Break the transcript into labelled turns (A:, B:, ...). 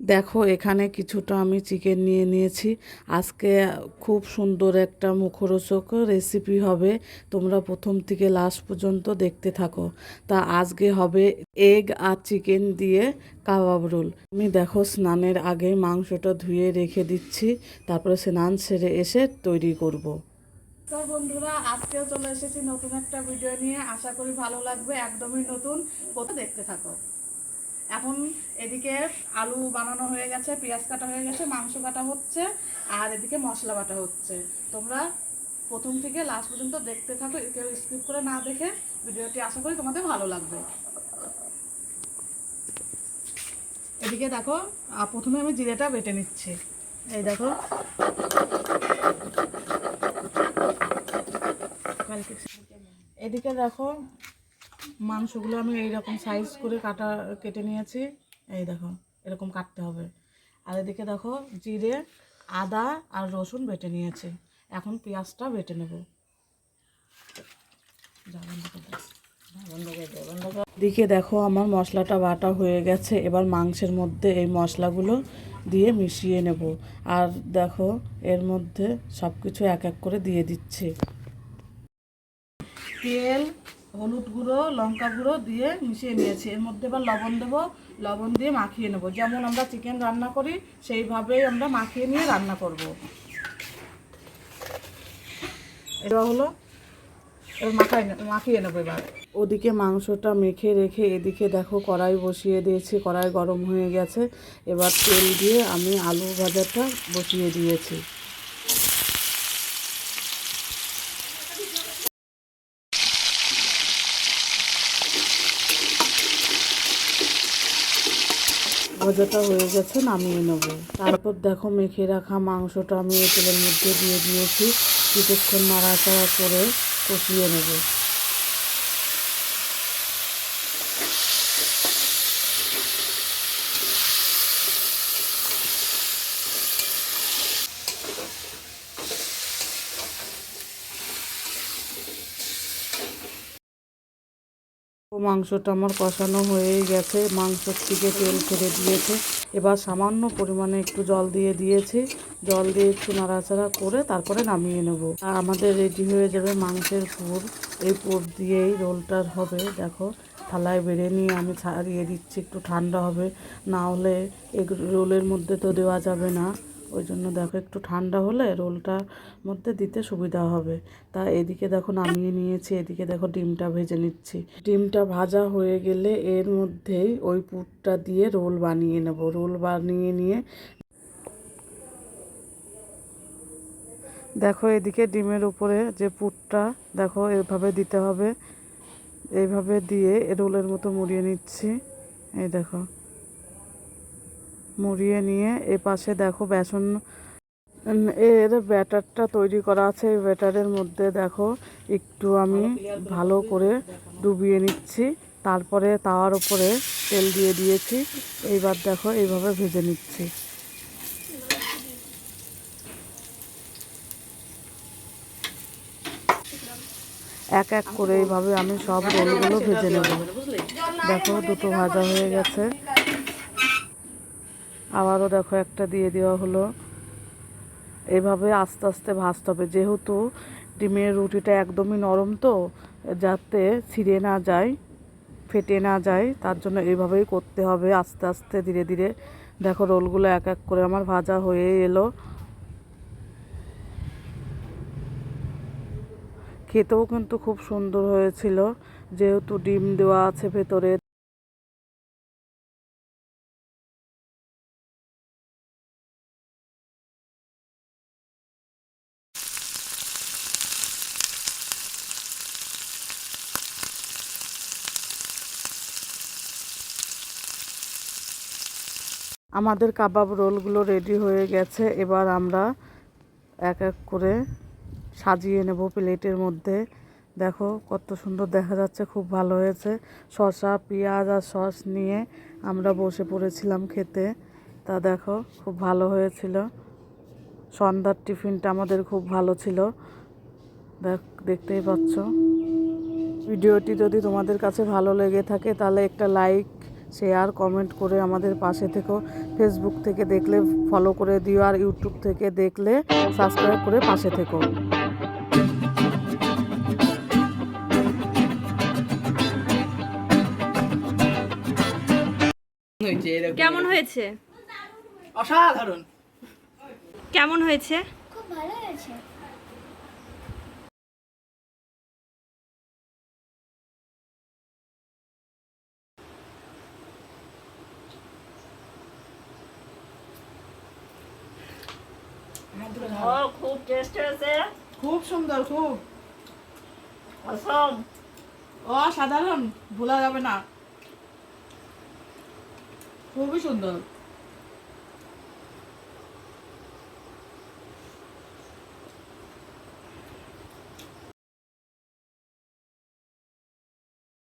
A: দেখো, এখানে কিছুটা আমি চিকেন নিয়ে নিয়েছি। আজকে খুব সুন্দর একটা মুখরোচক রেসিপি হবে। তোমরা প্রথম থেকে লাস্ট পর্যন্ত দেখতে থাকো। তা আজকে হবে এগ আর চিকেন দিয়ে কাবাব রোল আমি দেখো, স্নানের আগে মাংসটা ধুয়ে রেখে দিচ্ছি। তারপরে স্নান সেরে এসে তৈরি করব। তো বন্ধুরা, আজকেও চলে এসেছি নতুন একটা ভিডিও নিয়ে। আশা করি ভালো লাগবে, একদমই নতুন। দেখতে থাকো। এখন এদিকে আলু বানানো হয়ে গেছে, পেঁয়াজ কাটা হয়ে গেছে, মাংস কাটা হচ্ছে, আর এদিকে মশলা বাটা হচ্ছে। তোমরা প্রথম থেকে লাস্ট পর্যন্ত দেখতে থাকো, কেউ স্কিপ করে না দেখে ভিডিওটি আশা করি তোমাদের ভালো লাগবে। এদিকে দেখো প্রথমে আমি জিরেটা বেটে নিচ্ছি। এই দেখো। এদিকে দেখো মাংসগুলো আমি এইরকম সাইজ করে কাটা, কেটে নিয়েছি। এই দেখো, এরকম কাটতে হবে। আর এদিকে দেখো, জিরে, আদা আর রসুন বেটে নিয়েছি। এখন পেঁয়াজটা বেটে নেব। দিকে দেখো, আমার মশলাটা বাটা হয়ে গেছে। এবার মাংসের মধ্যে এই মশলাগুলো দিয়ে মিশিয়ে নেব। আর দেখো, এর মধ্যে সব কিছু এক এক করে দিয়ে দিচ্ছি। তেল হলুদ গুঁড়ো, লঙ্কা গুঁড়ো দিয়ে মিশিয়ে নিয়েছি। এর মধ্যে এবার লবণ দেবো। লবণ দিয়ে মাখিয়ে নেব। যেমন আমরা চিকেন রান্না করি, সেইভাবেই আমরা মাখিয়ে নিয়ে রান্না করব। এটা হলো মাখাই মাখিয়ে নেব এবার। ওদিকে মাংসটা মেখে রেখে এদিকে দেখো কড়াই বসিয়ে দিয়েছি, কড়াই গরম হয়ে গেছে। এবার তেল দিয়ে আমি আলু ভাজাটা বসিয়ে দিয়েছি। ভাজাটা হয়ে গেছে, নামিয়ে নেব। তারপর দেখো মেখে রাখা মাংসটা আমি তেলের মধ্যে দিয়ে দিয়েছি, কিছুক্ষণ নাড়াচাড়া করে কষিয়ে নেব। মাংসটা আমার কষানো হয়ে গেছে। মাংসর থেকে তেল ছেড়ে দিয়েছে। এবার সামান্য পরিমাণে একটু জল দিয়ে দিয়েছি। জল দিয়ে একটু নাড়াচাড়া করে তারপরে নামিয়ে নেব। আর আমাদের রেডি হয়ে যাবে মাংসের পুর। এই পুর দিয়েই রোলটার হবে। দেখো, থালায় বেড়ে নিয়ে আমি ছাড়িয়ে দিচ্ছি। একটু ঠান্ডা হবে। না হলে এগ, রোলের মধ্যে তো দেওয়া যাবে না। ওই জন্য দেখো একটু ঠান্ডা হলে রোলটার মধ্যে দিতে সুবিধা হবে। তা এদিকে দেখো নামিয়ে নিয়েছি, এদিকে দেখো ডিমটা ভেজে নিচ্ছি। ডিমটা ভাজা হয়ে গেলে এর মধ্যেই ওই পুরটা দিয়ে রোল বানিয়ে নেব। রোল বানিয়ে নিয়ে দেখো এদিকে ডিমের উপরে যে পুরটা, দেখো এভাবে দিতে হবে। এইভাবে দিয়ে রোলের মতো মুড়িয়ে নিচ্ছি। এই দেখো। মুড়িয়ে নিয়ে এ পাশে দেখো বেসন এর ব্যাটারটা তৈরি করা আছে। এই ব্যাটারের মধ্যে দেখো একটু আমি ভালো করে ডুবিয়ে নিচ্ছি। তারপরে তাওয়ার উপরে তেল দিয়ে দিয়েছি। এইবার দেখো এইভাবে ভেজে নিচ্ছি। এক এক করে এইভাবে আমি সব রোলগুলো ভেজে নেব। দেখো দুটো ভাজা হয়ে গেছে। আবারও দেখো একটা দিয়ে দেওয়া হলো। এভাবে আস্তে আস্তে ভাজতে হবে। যেহেতু ডিমের রুটিটা একদমই নরম তো, যাতে ছিঁড়ে না যায়, ফেটে না যায়, তার জন্য এইভাবেই করতে হবে আস্তে আস্তে, ধীরে ধীরে। দেখো রোলগুলো এক এক করে আমার ভাজা হয়ে এলো। খেতেও কিন্তু খুব সুন্দর হয়েছিল। যেহেতু ডিম দেওয়া আছে ভেতরে আমাদের কাবাব রোলগুলো রেডি হয়ে গেছে। এবার আমরা এক এক করে সাজিয়ে নেব প্লেটের মধ্যে। দেখো কত সুন্দর দেখা যাচ্ছে, খুব ভালো হয়েছে। শসা, পেঁয়াজ আর সস নিয়ে আমরা বসে পড়েছিলাম খেতে। তা দেখো খুব ভালো হয়েছিল। সন্ধ্যার টিফিনটা আমাদের খুব ভালো ছিল। দেখ, দেখতেই পাচ্ছ। ভিডিওটি যদি তোমাদের কাছে ভালো লেগে থাকে তাহলে একটা লাইক শেয়ার কমেন্ট করে আমাদের পাশে থেকো ফেসবুক থেকে দেখলে ফলো করে দিও আর ইউটিউব থেকে দেখলে সাবস্ক্রাইব করে পাশে থেকো।
B: কেমন হয়েছে?
C: অসাধারণ।
B: কেমন হয়েছে?
D: খুব ভালো হয়েছে।
B: খুব টেস্ট হয়েছে।
C: খুব সুন্দর খুব।
B: অসম।
C: অসাধারণ ভোলা যাবে না। খুবই সুন্দর।